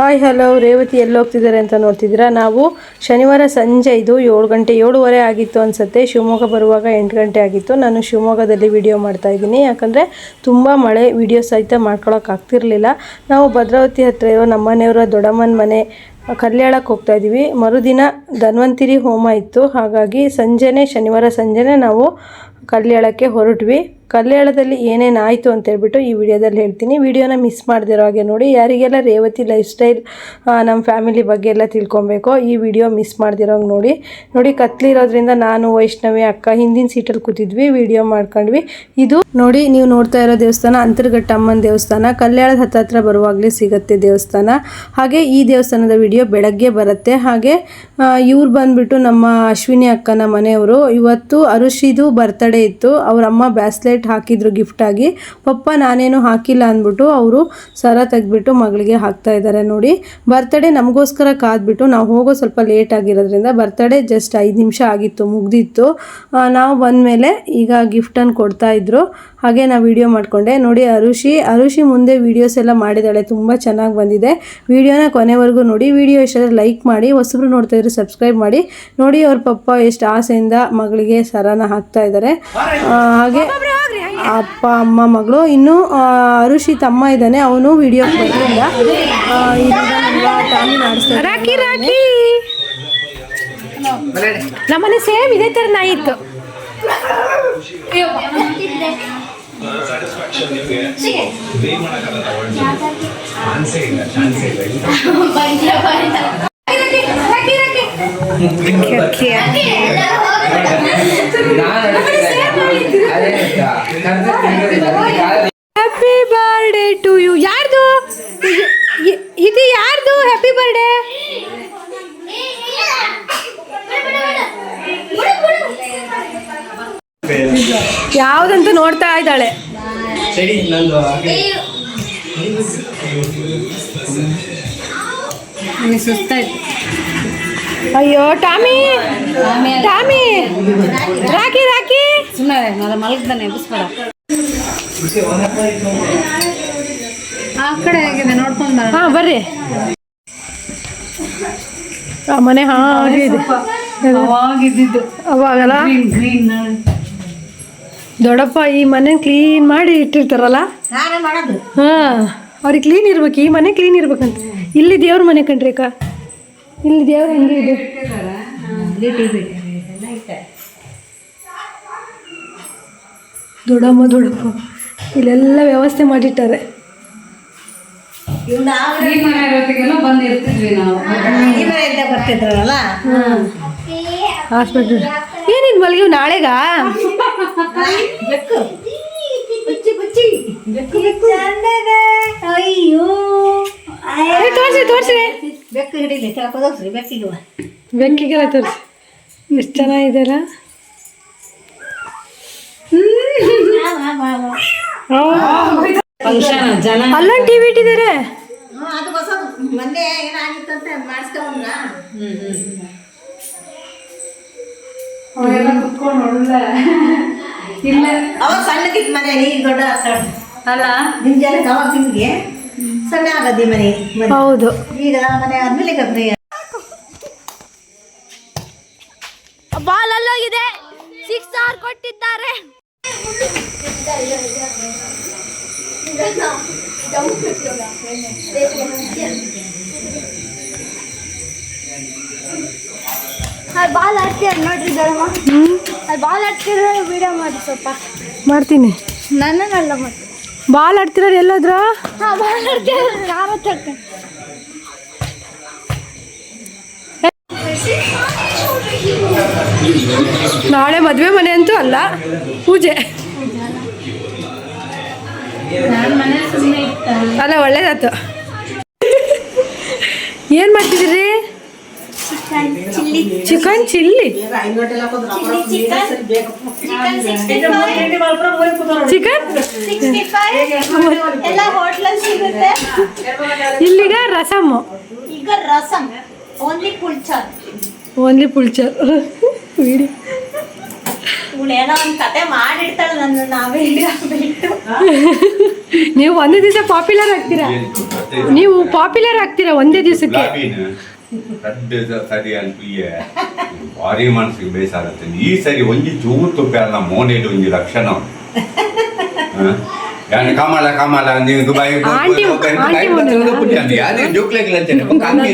Hi hello Revathi ಎಲ್ಲಿ ಹೋಗ್ತಿದ್ದಾರೆ ಅಂತ ನೋಡ್ತಿದ್ದೀರಾ? ನಾವು ಶನಿವಾರ ಸಂಜೆ ಇದು ಏಳು ಗಂಟೆ, ಏಳುವರೆ ಆಗಿತ್ತು ಅನ್ಸುತ್ತೆ. ಶಿವಮೊಗ್ಗ ಬರುವಾಗ ಎಂಟು ಗಂಟೆ ಆಗಿತ್ತು. ನಾನು ಶಿವಮೊಗ್ಗದಲ್ಲಿ ವಿಡಿಯೋ ಮಾಡ್ತಾ ಇದ್ದೀನಿ. ಯಾಕಂದರೆ ತುಂಬ ಮಳೆ ವಿಡಿಯೋ ಸಹಿತ ಮಾಡ್ಕೊಳಕ್ಕೆ ಆಗ್ತಿರ್ಲಿಲ್ಲ. ನಾವು ಭದ್ರಾವತಿ ಹತ್ತಿರ ಇರೋ ನಮ್ಮನೆಯವರ ದೊಡ್ಡಮ್ಮನ ಮನೆ ಕಲ್ಯಾಣಕ್ಕೆ ಹೋಗ್ತಾ ಇದ್ದೀವಿ. ಮರುದಿನ ಧನ್ವಂತಿರಿ ಹೋಮ ಇತ್ತು. ಹಾಗಾಗಿ ಸಂಜೆನೇ, ಶನಿವಾರ ಸಂಜೆನೇ ನಾವು ಕಲ್ಯಾಣಕ್ಕೆ ಹೊರಟ್ವಿ. ಕಲ್ಯಾಣದಲ್ಲಿ ಏನೇನು ಆಯಿತು ಅಂತ ಹೇಳ್ಬಿಟ್ಟು ಈ ವಿಡಿಯೋದಲ್ಲಿ ಹೇಳ್ತೀನಿ. ವಿಡಿಯೋನ ಮಿಸ್ ಮಾಡ್ದಿರೋ ಹಾಗೆ ನೋಡಿ, ಯಾರಿಗೆಲ್ಲ ರೇವತಿ ಲೈಫ್ ಸ್ಟೈಲ್ ನಮ್ಮ ಫ್ಯಾಮಿಲಿ ಬಗ್ಗೆ ಎಲ್ಲ ತಿಳ್ಕೊಬೇಕೋ, ಈ ವಿಡಿಯೋ ಮಿಸ್ ಮಾಡ್ದಿರೋಂಗೆ ನೋಡಿ. ನೋಡಿ ಕತ್ಲಿರೋದ್ರಿಂದ ನಾನು, ವೈಷ್ಣವಿ, ಅಕ್ಕ, ಹಿಂದಿನ ಸೀಟಲ್ಲಿ ಕೂತಿದ್ವಿ, ವಿಡಿಯೋ ಮಾಡ್ಕೊಂಡ್ವಿ. ಇದು ನೋಡಿ, ನೀವು ನೋಡ್ತಾ ಇರೋ ದೇವಸ್ಥಾನ, ಅಂತರ್ಘಟ್ಟ ಅಮ್ಮನ ದೇವಸ್ಥಾನ, ಕಲ್ಯಾಣದ ಹತ್ತತ್ರ ಬರುವಾಗಲೇ ಸಿಗುತ್ತೆ ದೇವಸ್ಥಾನ. ಹಾಗೆ ಈ ದೇವಸ್ಥಾನದ ವಿಡಿಯೋ ಬೆಳಗ್ಗೆ ಬರುತ್ತೆ. ಹಾಗೆ ಇವ್ರು ಬಂದ್ಬಿಟ್ಟು ನಮ್ಮ ಅಶ್ವಿನಿ ಅಕ್ಕನ ಮನೆಯವರು, ಇವತ್ತು ಅರುಷಿದು ಬರ್ತಡೇ ಇತ್ತು. ಅವರಮ್ಮ ಅಮ್ಮ ಬ್ಯಾಸ್ಲೆಟ್ ಹಾಕಿದ್ರು ಗಿಫ್ಟ್ ಆಗಿ. ಪಪ್ಪ, ನಾನೇನು ಹಾಕಿಲ್ಲ ಅಂದ್ಬಿಟ್ಟು ಅವರು ಸರ ತೆಗೆದ್ಬಿಟ್ಟು ಮಗಳಿಗೆ ಹಾಕ್ತಾ ಇದ್ದಾರೆ ನೋಡಿ. ಬರ್ತಡೇ ನಮಗೋಸ್ಕರ ಕಾದ್ಬಿಟ್ಟು ನಾವು ಹೋಗೋ ಸ್ವಲ್ಪ ಲೇಟ್ ಆಗಿರೋದ್ರಿಂದ ಬರ್ತಡೇ ಜಸ್ಟ್ ಐದು ನಿಮಿಷ ಆಗಿತ್ತು, ಮುಗ್ದಿತ್ತು. ನಾವು ಬಂದ ಮೇಲೆ ಈಗ ಗಿಫ್ಟನ್ನು ಕೊಡ್ತಾ ಇದ್ರು. ಹಾಗೆ ನಾವು ವಿಡಿಯೋ ಮಾಡಿಕೊಂಡೆ. ನೋಡಿ ಅರುಷಿ ಅರುಷಿ ಮುಂದೆ ವೀಡಿಯೋಸ್ ಎಲ್ಲ ಮಾಡಿದ್ದಾಳೆ ತುಂಬ ಚೆನ್ನಾಗಿ ಬಂದಿದೆ. ವಿಡಿಯೋನ ಕೊನೆವರೆಗೂ ನೋಡಿ. ವಿಡಿಯೋ ಇಷ್ಟಾದರೆ ಲೈಕ್ ಮಾಡಿ, ಹೊಸಬ್ರು ನೋಡ್ತಾ ಇದ್ರೆ ಸಬ್ಸ್ಕ್ರೈಬ್ ಮಾಡಿ. ನೋಡಿ ಅವ್ರ ಪಪ್ಪ ಎಷ್ಟು ಆಸೆಯಿಂದ ಮಗಳಿಗೆ ಸರನ ಹಾಕ್ತಾ ಇದ್ದಾರೆ ಹಾಗೆ ಅಪ್ಪ ಅಮ್ಮ ಮಗಳು ಇನ್ನು ಋಷಿ ಅರುಷಿ ತಮ್ಮ ಇದ್ದಾನೆ ಅವನು ವಿಡಿಯೋ ನಮ್ಮನೆ ಸೇಮ್ ಇದೇ ರಾಕಿ ರಾಕಿ ನಮ್ಮನೆ ಸೇಮ್ ಇದೇ ಥರ ನಾಯಿ ಇತ್ತು ಚಾನ್ಸೇ ಇಲ್ಲ ಚಾನ್ಸೇ ಇಲ್ಲ. ಹ್ಯಾಪಿ ಬರ್ಡೇ ಟು ಯು ಯಾರ್ದು? ಇದು ಯಾರ್ದು? ಹ್ಯಾಪಿ ಬರ್ಡೇ ಯಾವ್ದಂತ ನೋಡ್ತಾ ಇದ್ದಾಳೆ. ಸುಸ್ತಾಯ್ತು. ಅಯ್ಯೋ ಟಾಮಿ. ಟಾಮಿ. ರಾಕಿ ರಾಕಿ ಸುಮ್ಮನೆ ನಾನು ಮಲಗ್ದಾನೆ ಎಬ್ಬಿಸ್ಬೇಡ. ಆ ಕಡೆ ಹೇಗಿದೆ? ನೋಡ್ಕೊಂಡು ಬರೋಣ ಹಾ ಬರ್ರಿ. ಆ ಮನೆ ಹಾಗೆ ಇದೆ. ಅವಾಗಿದ್ದಿದ್ದು. ಅವಾಗಲ್ಲ? ದೊಡ್ಡಪ್ಪ ಈ ಮನೆ ಕ್ಲೀನ್ ಮಾಡಿ ಇಟ್ಟಿರ್ತಾರಲ್ಲ? ಹಾ ಅವ್ರಿಗೆ ಕ್ಲೀನ್ ಇರ್ಬೇಕು ಈ ಮನೆ ಕ್ಲೀನ್ ಇರ್ಬೇಕಂತ. ಇಲ್ಲಿ ದೇವ್ರ ಮನೆ ಕಣ್ರಿ ಅಕ್ಕ. ಇಲ್ಲಿ ದೇವ್ರು ಹೆಂಗೆ ಇದೆ? ದೊಡ್ಡಮ್ಮ ದೊಡ್ಡಪ್ಪ. ಇಲ್ಲೆಲ್ಲ ವ್ಯವಸ್ಥೆ ಮಾಡಿಟ್ಟಾರೆ. ಹಾಸ್ಪಿಟಲ್ ಮನೆ ಇರೋತ್ತಿಗೆಲ್ಲ ಬಂದು ಇರ್ತಿದ್ವಿ ನಾವು ಬರ್ತಿದ್ರಲ್ಲ? ಹಾಸ್ಪಿಟ್ಲ್. ಏನಿದ್ ಮಲ್ಗಿವ್ ನಾಳೆಗಾ? ತೋರ್ಸಿ ತೋರ್ಸಿ. ಬೆಕ್ಕು ಹಿಡಿಲಿ ಕೆಳಕೋದ್ರಿ ಬೆಕ್ಕಿಗೆ ಬೆಕ್ಕಿಗೆಲ್ಲ ತೋರಿಸಿ ಎಷ್ಟು ಚೆನ್ನಾಗಿದೆಯಲ್ಲ ಅಲ್ಲೊಂದು ಟಿವಿ ಇಟ್ಟಿದ್ದಾರೆ ಮೊನ್ನೆ ಏನಾಗಿತ್ತು ಅಂತ ಮಾಡಿಸ್ಕೊಂಡ್ರ ಸಣ್ಣದಿತ್ತು ಮನೆ ದೊಡ್ಡ ಅಲ್ಲ ನಿಮ್ ಜನ ಅವಾಗ ನಿಮ್ಗೆ ಸಣ್ಣ ಆಗದಿ ಮನೆ. ಹೌದು. ಈಗ ಮನೆ ಆದ್ಮೇಲೆ ಫ್ರೀ ಬಾಲ್ ಅಲ್ಲೋಗಿದೆ ಸಿಕ್ಸ್ ಆರ್ ಕೊಟ್ಟಿದ್ದಾರೆ. ಅಲ್ಲಿ ಬಾಲ್ ಆಡ್ತೀರ ನೋಡ್ರಿ ಹ್ಞೂ ಅಲ್ಲಿ ಬಾಲ್ ಆಡ್ತಿರೋ ವಿಡಿಯೋ ಮಾಡಿ ಸ್ವಲ್ಪ. ಮಾಡ್ತೀನಿ. ನನ್ನ ಅಲ್ಲ ಮತ್ತೆ ಬಾಲ್ ಆಡ್ತಿರೋದು ಎಲ್ಲಾದ್ರ? ನಾಳೆ ಮದುವೆ ಮನೆ ಅಂತೂ ಅಲ್ಲ ಪೂಜೆ. ಅಲ್ಲ ಒಳ್ಳೇದಾಯ್ತು. ಏನು ಮಾಡ್ತಿದ್ದೀರಿ? ಚಿಕನ್ ಚಿಲ್ಲಿ ಚಿಕನ್ ಎಲ್ಲ ಹೋಟ್ಲಲ್ಲಿ ಸಿಗುತ್ತೆ ಇಲ್ಲಿಗ ರಸಮ್ ಈಗ ರಸಂ. ಓನ್ಲಿ ಕುಲ್ಚರ್ ಓನ್ಲಿ ಪುಲ್ಚರ್ ಬಿಡಿ ಇವಳು ಏನೋ ಒಂದ್ ಕತೆ ಮಾಡಿರ್ತಾಳೆ ನನ್ನ ನಾವೇ ಬಿಟ್ಟು ನೀವು ಒಂದೇ ದಿವಸ ಪಾಪ್ಯುಲರ್ ಆಗ್ತೀರಾ? ನೀವು ಪಾಪ್ಯುಲರ್ ಆಗ್ತೀರಾ ಒಂದೇ ದಿವಸಕ್ಕೆ? ರಡ್ಡ ಸರಿ ಅನ್ಪಿಯೆ ಭಾರಿ ಮನಸ್ಸಿಗೆ ಬೇಸರ ಈ ಸರಿ ಒಂದು ಚೂರು ತುಪ್ಪ ಅಲ್ಲ ಮೋನೇದು ಒಂಜಿ ಲಕ್ಷಣ ಯಾನ ಕಮಲ ಕಮಲ ನೀವು ಯಾರು ಅಂತಾನೆ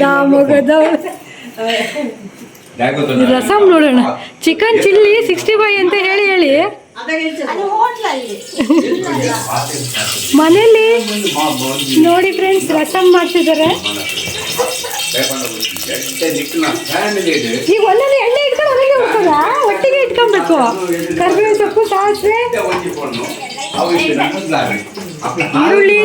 ರಸಂ ನೋಡೋಣ. ಚಿಕನ್ ಚಿಲ್ಲಿ ಸಿಕ್ಸ್ಟಿ ಫೈವ್ ಅಂತ ಹೇಳಿ ಹೇಳಿ. ಮನೇಲಿ ನೋಡಿ ಫ್ರೆಂಡ್ಸ್ ರಸಂ ಮಾಡ್ತಿದ್ದಾರೆ. ಈಗ ಒಂದೊಂದು ಎಣ್ಣೆ ಇಟ್ಕೊಂಡು ಹೋಗ್ತದ ಒಟ್ಟಿಗೆ ಇಟ್ಕೊಬೇಕು. ಕರ್ಬೇವಿನ ಸೊಪ್ಪು ಸಾಸಿವೆ. ಈರುಳ್ಳಿ.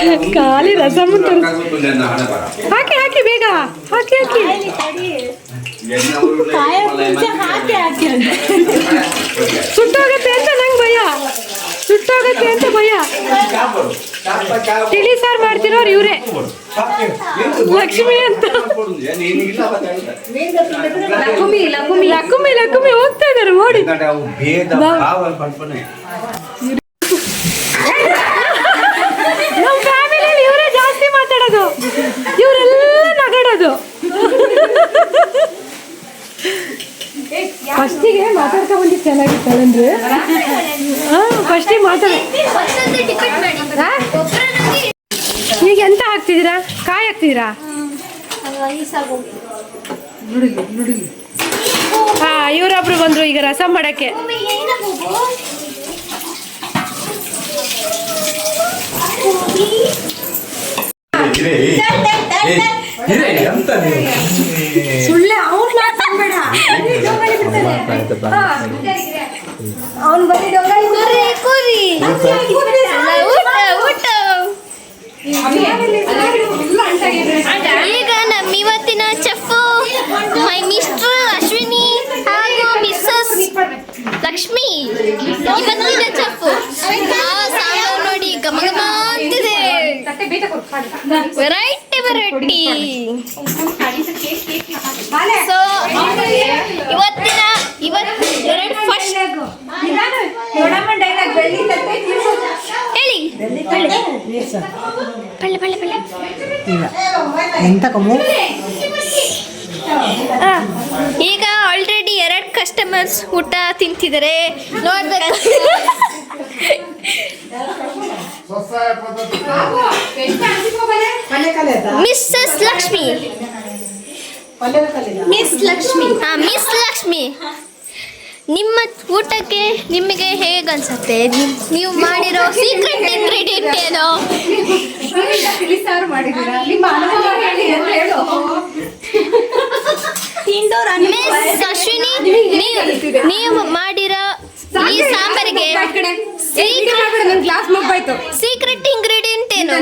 ಅದೇ ಖಾಲಿ ರಸಮ್ ಹಾಕಿ ಹಾಕಿ ಬೇಗ. ಹಾಕಿ ಹಾಕಿ. ಹಾಕಿ ಹಾಕಿ ಅಂತ. ಸುಟ್ಟೋಗತ್ತೆ ಅಂತ ನಂಗೆ ಭಯ ಸುಟ್ಟೋಗತ್ತೆ ಅಂತ ಭಯ ತಿಳಿ ಸಾರು ಮಾಡ್ತಿರೋರು ಇವರೇ ಲಕ್ಷ್ಮಿ ಅಂತ ಲಕ್ಷ್ಮಿ ಲಕ್ಷ್ಮಿ ಲಕ್ಷ್ಮಿ ಲಕ್ಷ್ಮಿ ಹೋಗ್ತಾ ಇದಾರೆ ನೋಡಿ ಫಸ್ಟಿಗೆ ಮಾತಾಡ್ತಾ ಬಂದಿದ್ದು ಚೆನ್ನಾಗಿತ್ತಲ್ಲಂದ್ರೆ ಫಸ್ಟಿಗೆ ಮಾತಾಡ ಹಾ? ಈಗ ಎಂತ ಹಾಕ್ತಿದ್ದೀರಾ? ಕಾಯಿ ಹಾಕ್ತಿದ್ದೀರಾ? ಹಾ ಇವರೊಬ್ರು ಬಂದ್ರು ಈಗ ರಸ ಮಾಡಕ್ಕೆ. ಸುಳ್ಳು ಊಟ ಈಗ ನಮ್ಮ ಇವತ್ತಿನ ಚೆಫ್ ಮೈ ಮಿಸ್ಟರ್ ಅಶ್ವಿನಿ ಹಾಗೂ ಮಿಸ್ಸಸ್ ಲಕ್ಷ್ಮಿ. ಇವತ್ತಿನ ಚೆಫ್ ಸಾಂಬಾರ್ ನೋಡಿ ಗಮ ಗಮ ಅಂತಿದೆ. ವೆರೈಟಿ ವೆರೈಟಿ ಸೊ ಇವತ್ತಿನ ಇವತ್ತು ಎರಡು ಫಸ್ಟ್ ಹೇಳಿ ಪಳ್ಳೆ ಪಳ್ಳೆ ಪಳ್ಳೆ ಎಂತ ಕಮ್ಮು? ಈಗ ಆಲ್ರೆಡಿ ಎರಡು ಕಸ್ಟಮರ್ಸ್ ಊಟ ತಿಂತಿದ್ದಾರೆ ನೋಡ್ಬೇಕು. ಮಿಸ್ಸಸ್ ಲಕ್ಷ್ಮಿ ಮಿಸ್ ಲಕ್ಷ್ಮಿ ಹಾ ಮಿಸ್ ಲಕ್ಷ್ಮಿ ನಿಮ್ಮ ಊಟಕ್ಕೆ ನಿಮಗೆ ಹೇಗನ್ಸುತ್ತೆ ನೀವು ಮಾಡಿರೋ ಸೀಕ್ರೆಟ್ ಇಂಗ್ರೀಡಿಯಂಟ್ ಏನು? ಮಿಸ್ ಅಶ್ವಿನಿ ನೀವು ಮಾಡಿರೋ ಈ ಸಾಂಬಾರಿಗೆ ಸೀಕ್ರೆಟ್ ಇಂಗ್ರೀಡಿಯಂಟ್ ಏನು?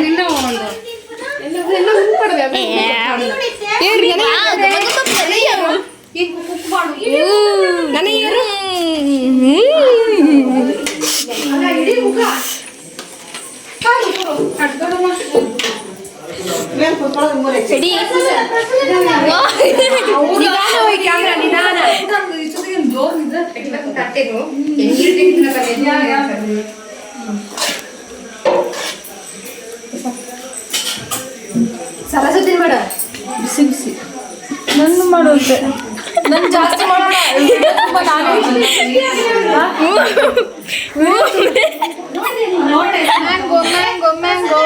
ಇನ್ನೂ ನಿಧಾನ ಸರಸ್ವತಿ ಮಾಡ. ಬಿಸಿ ಬಿಸಿ ನನ್ನ ಮಾಡೋದು ನನ್ ಜಾಸ್ತಿ ಮಾಡೋಣ. ತುಂಬಾ ನಾನೇ mango mango mango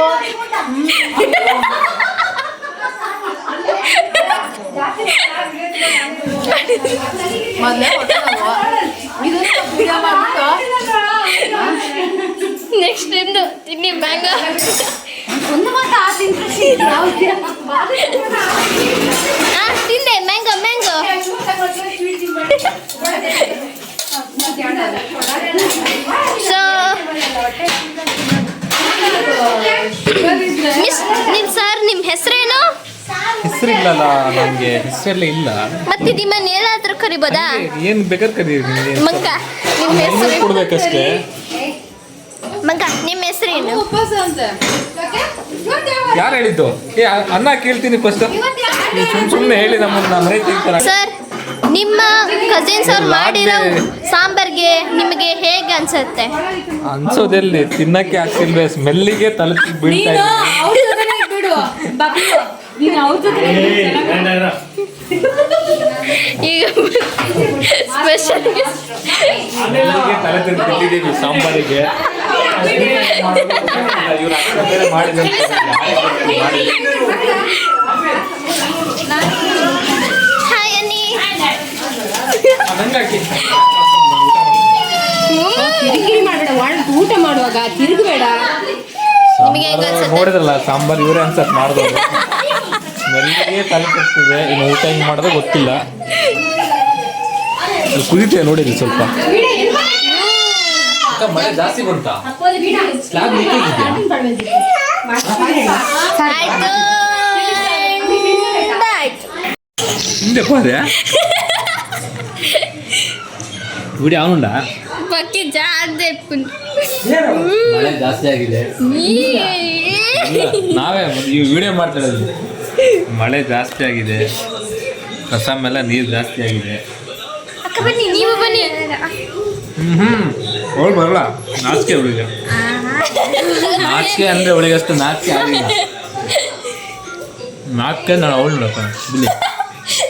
next time ತಿನ್ನಿ ಮ್ಯಾಂಗೋ. ಒಂದು ತಿಂದೆ ಮ್ಯಾಂಗೋ ಮ್ಯಾಂಗೋ. ಸೊ ಮಿಸ್ ನಿಮ್ ಸರ್ ನಿಮ್ ಹೆಸರೇನು? ಹೆಸರಿಲ್ಲಲ್ಲ ನನಗೆ ಹೆಸರೆಲ್ಲ ಇಲ್ಲ. ಮತ್ತೆ ನಿಮ್ಮನ್ನ ಏನಾದ್ರೂ ಕರಿಬೋದಾ? ಏನು ಬೇಕಾದ್ರೆ ಕರೀರಿ ಮಂಕ ಮಂಗ ನಿಮ್ಮ ಹೆಸರು ಕೊಡ್ಬೇಕಷ್ಟೇ. ಮಂಗ ನಿಮ್ಮ ಹೆಸರೇನು? ಯಾರು ಹೇಳಿದ್ದು? ಏ ಅನ್ನ ಕೇಳ್ತೀನಿ ಫಸ್ಟ್ ಸುಮ್ ಸುಮ್ಮನೆ ಹೇಳಿ ನಮ್ಮನ್ನ ನಾನು ರೈತ ಸರ್ ನಿಮ್ಮ ಕಸಿನ್ಸ್ ಅವ್ರು ಮಾಡಿರೋ ಸಾಂಬಾರ್ಗೆ ನಿಮಗೆ ಹೇಗೆ ಅನ್ಸುತ್ತೆ? ಅನ್ಸೋದೆಲ್ಲಿ ತಿನ್ನಕ್ಕೆ ಆಗ್ತಿಲ್ವೇ ಸ್ಮೆಲ್ಲಿಗೆ ತಲೆ ಬಿಡ್ತಾ ಬೀಳ್ತಾ ನೀನು ಇದೆ ನೀನು ಅವ್ರ ಜೊತೆ ಈಗ ಸ್ಪೆಷಲ್ ತಲೆ ಸಾಂಬಾರಿಗೆ. ಹಾಯ್ ಅನ್ನಿ ಹಂಗಾಗಿ. ಕಿರಿಕಿರಿ ಮಾಡಬೇಡ ಒಳ ಊಟ ಮಾಡುವಾಗ ತಿರುಗಬೇಡ. ನೋಡಿದ್ರಲ್ಲ ಸಾಂಬಾರ್ ಇವರೇ ಅನ್ಸತ್ ಮಾಡಿದವರು. ಸ್ಮೆಲ್ಲಿಗೆ ತಲೆ ಕಟ್ಟಿದೆ ಇನ್ನು ಊಟ ಹಿಂಗೆ ಮಾಡಿದ್ರೆ ಗೊತ್ತಿಲ್ಲ. ಕುದಿತೆ ನೋಡಿದ್ರಿ ಸ್ವಲ್ಪ. ಮಳೆ ಜಾಸ್ತಿ ಬಂತ? ಸ್ಲ್ಯಾಬ್ ಲೀಕೇಜ್ ಇದೆಯಾ? ಹಿಂದೆ ಗುಡಿ ಅವನುಂಡ ಬಾಕಿ ಜಾಸ್ತಿ ಮಳೆ ಜಾಸ್ತಿ ಆಗಿದೆ. ನಾವೇ ಈ ವಿಡಿಯೋ ಮಾಡ್ತಾ ಇರೋದು. ಮಳೆ ಜಾಸ್ತಿ ಆಗಿದೆ. ಕಸ ಮೇಲೆ ನೀರು ಜಾಸ್ತಿ ಆಗಿದೆ. ಬನ್ನಿ ನೀವು ಬನ್ನಿ. ಹ್ಮ್ ಅವಳು ಬರಲ್ಲ ನಾಚಿಕೆ ಅವಳಿಗೆ ನಾಚಿಕೆ ಅಂದ್ರೆ ಅವಳಿಗೆ ಅಷ್ಟು ನಾಚಿಕೆ ಆಗಿಲ್ಲ ನಾಚಿಕೆ ನಾನು ಅವಳು ನೋಡಪ್ಪ ಬಿಲ್ಲಿ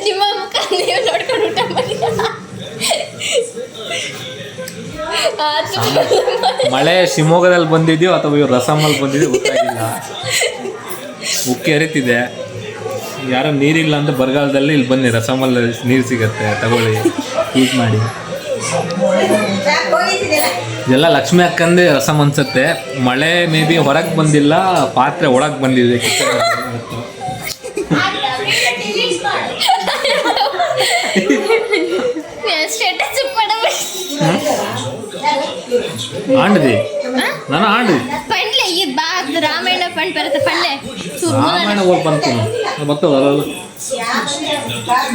ನಿಮ್ಮ ಮುಖ ನೀವು ನೋಡ್ಕೊಂಡು ಊಟ ಮಾಡಿ. ಮಳೆ ಶಿವಮೊಗ್ಗದಲ್ಲಿ ಬಂದಿದ್ಯೋ ಅಥವಾ ಇವ್ರು ರಸಮಲ್ಲಿ ಬಂದಿದ್ಯೋ ಗೊತ್ತಾಗಿಲ್ಲ. ಉಕ್ಕಿ ಹರಿತಿದೆ. ಯಾರೋ ನೀರಿಲ್ಲ ಅಂತ ಬರಗಾಲದಲ್ಲಿ ಇಲ್ಲಿ ಬನ್ನಿ ರಸಮಲ್ಲ ನೀರು ಸಿಗತ್ತೆ ತಗೊಳ್ಳಿ ಯೂಸ್ ಮಾಡಿ. ಎಲ್ಲ ಲಕ್ಷ್ಮಿ ಅಕ್ಕಂದೇ ರಸಮ್ ಅನ್ಸುತ್ತೆ. ಮಳೆ ಮೇ ಬಿ ಹೊರಗೆ ಬಂದಿಲ್ಲ ಪಾತ್ರೆ ಒಳಗೆ ಬಂದಿದೆ. ಆಂಡ್ದಿ ನಾನು ಆಂಡ್ದಿ ಪಂಡ್ಲೆ ಈ ಬಾ ಅದು ರಾಮಾಯಣ ಪಂಡ್ ಬರುತ್ತೆ ರಾಮಾಯಣ ಹೋಗಿ ಬರ್ತೀನಿ ಮತ್ತೆ ಬರಲ್ಲ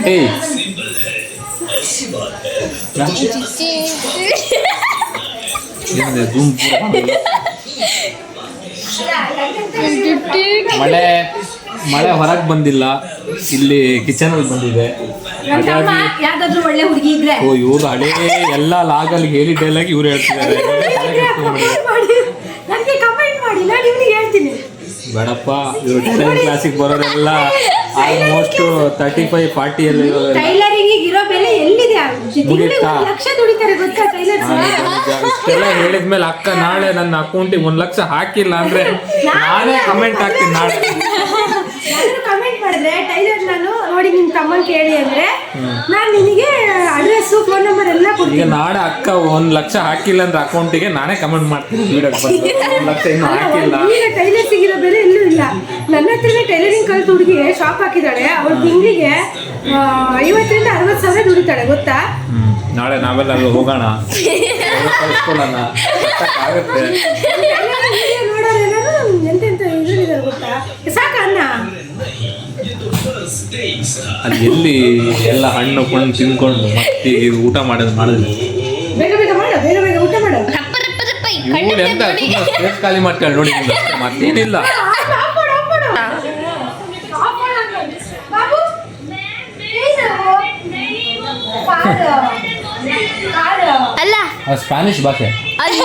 ಏಯ್ ಏನಿದೆ ಧೂಮ್ ಮಳೆ ಮಳೆ ಹೊರಗೆ ಬಂದಿಲ್ಲ ಇಲ್ಲಿ ಕಿಚನ್ ಅಲ್ಲಿ ಬಂದಿದೆ ಹಾಗಾಗಿ ಯಾವ್ದಾದ್ರು ಒಳ್ಳೆ ಹುಡುಗಿ ಇದ್ರೆ ಓ ಇವ್ರು ಹಳೇ ಎಲ್ಲ ಲಾಗಲ್ಲಿ ಹೇಳಿದ್ದೆಲ್ಲ ಇವ್ರು ಹೇಳ್ತಿದ್ದಾರೆ ತಲೆ ಕೆಡ್ಸ್ಕೊಂಡ್ಬಿಡಿ. ನನಗೆ ಕಮೆಂಟ್ ಮಾಡಿ ನಾನು ಇವ್ನಿಗೆ ಹೇಳ್ತೀನಿ ಬೇಡಪ್ಪ ಇವರು ಟೈಲರಿಂಗ್ ಕ್ಲಾಸಿಗೆ ಬರೋರೆಲ್ಲ almost thirty five forty tailoring ಇರೋ ಬೆಲೆ ಎಲ್ಲಿದೆ? ಲಕ್ಷ ದುಡಿತಾರೆ ಗೊತ್ತಾ ಟೈಲರ್ಸ್. ಇಷ್ಟೆಲ್ಲ ಹೇಳಿದ್ಮೇಲೆ ಅಕ್ಕ ನಾಳೆ ನನ್ನ ಅಕೌಂಟಿಗೆ ಒಂದ್ ಲಕ್ಷ ಹಾಕಿಲ್ಲ ಅಂದ್ರೆ ನಾನೇ ಕಮೆಂಟ್ ಹಾಕ್ತೀನಿ ನಾಳೆ. ಕಮೆಂಟ್ ಮಾಡಿದ್ರೆ ಟೈಲರ್ ನಾನು ನೋಡಿ ನಿಮ್ ತಮ್ಮನ್ ಕೇಳಿ ಅಂದ್ರೆ ನಾನು ನಿನಗೆ ಫೋನ್ ನಂಬರ್ ಎಲ್ಲ ಈಗ ನಾಳೆ ಅಕ್ಕ ಒಂದ್ ಲಕ್ಷ ಹಾಕಿಲ್ಲ ಅಂದ್ರೆ ಅಕೌಂಟಿಗೆ ನಾನೇ ಕಮೆಂಟ್ ಮಾಡ್ತೀನಿ ವಿಡಿಯೋಗೆ ಬಂದು. ಒಂದ್ ಲಕ್ಷ ಇನ್ನು ಹಾಕಿಲ್ಲ. ಈಗ ಟೈಲರ್ ಸಿಗಿರೋ ಬೆಲೆ ಎಲ್ಲೂ ಇಲ್ಲ. ನನ್ನ ಹತ್ರನೇ ಟೈಲರಿಂಗ್ ಕಲ್ತು ಹುಡುಗಿ ಶಾಪ್ ಹಾಕಿದಾಳೆ ಅವಳು ತಿಂಗಳಿಗೆ ಐವತ್ತರಿಂದ ಅರವತ್ತು ಸಾವಿರ ದುಡಿತಾಳೆ ಗೊತ್ತಾ? ನಾಳೆ ನಾವೆಲ್ಲ ಹೋಗೋಣ. ಕಳ್ಸ್ಕೊಳ್ಳೋಣ. ಆಗುತ್ತೆ. ಅಲ್ಲಿ ಎಲ್ಲಿ ಎಲ್ಲ ಹಣ್ಣು ಕೊಂಡು ತಿನ್ಕೊಂಡು ಮತ್ತೆ ಊಟ ಮಾಡೋದು ಮಾಡಿದ್ರು ಬೇಗ ಬೇಗ ಮಾಡು ಬೇಗ ಬೇಗ ಊಟ ಮಾಡು. ರಪ್ಪ ರಪ್ಪ ರಪ್ಪ ಈ ಇವ್ಳು ಕಣ್ಣು ಎಂತ ನೋಡಿ. ಸ್ಪೇಸ್ ಖಾಲಿ ಮಾಡ್ತಾಳೆ ನೋಡಿ. ಮತ್ತೇನಿಲ್ಲ. ಅಲ್ಲ. ಸ್ಪ್ಯಾನಿಷ್ ಭಾಷೆ. ಅಲ್ಲಿ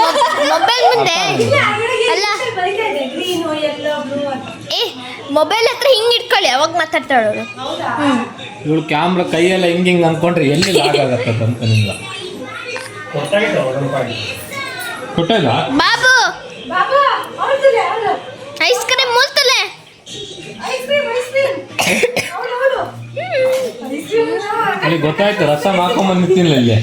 ಮೊಬೈಲ್ ಮುಂದೆ ಇಲ್ಲ, ಅದ್ರೊಳಗೆ ಅಲ್ಲ. ಬರಿತಾ ಇದೆ ಗ್ರೀನು ಯೆಲ್ಲೋ ಬ್ಲೂ ಅಂತ ಏ ಮೊಬೈಲ್ ಹತ್ರ ಹಿಂಗ್ ಇಟ್ಕೊಳ್ಳಿ ಅವಾಗ ಮಾತಾಡ್ತಾಳು ಅವ್ಳು. ಹೌದಾ ಇವಳು ಕ್ಯಾಮ್ರಾ ಕೈಯೆಲ್ಲ ಹಿಂಗ್ ಹಿಂಗ್ ಅನ್ಕೊಂಡ್ರೆ ಎಲ್ಲಿ ಲಾಗ್ ಆಗತ್ತೆ ಅಂತ ನಿಮ್ಗೆ ಕೊಟ್ಟಾಗ ಬಾಬು! ಐಸ್ ಕ್ರೀಮ್ ಮೂಲ್ತಲೆ ಅಲ್ಲಿ ಗೊತ್ತಾಯ್ತು ರಸ ಹಾಕೊಂಬಂದು ಅಲ್ಲಿ ಇಲ್ಲಿ.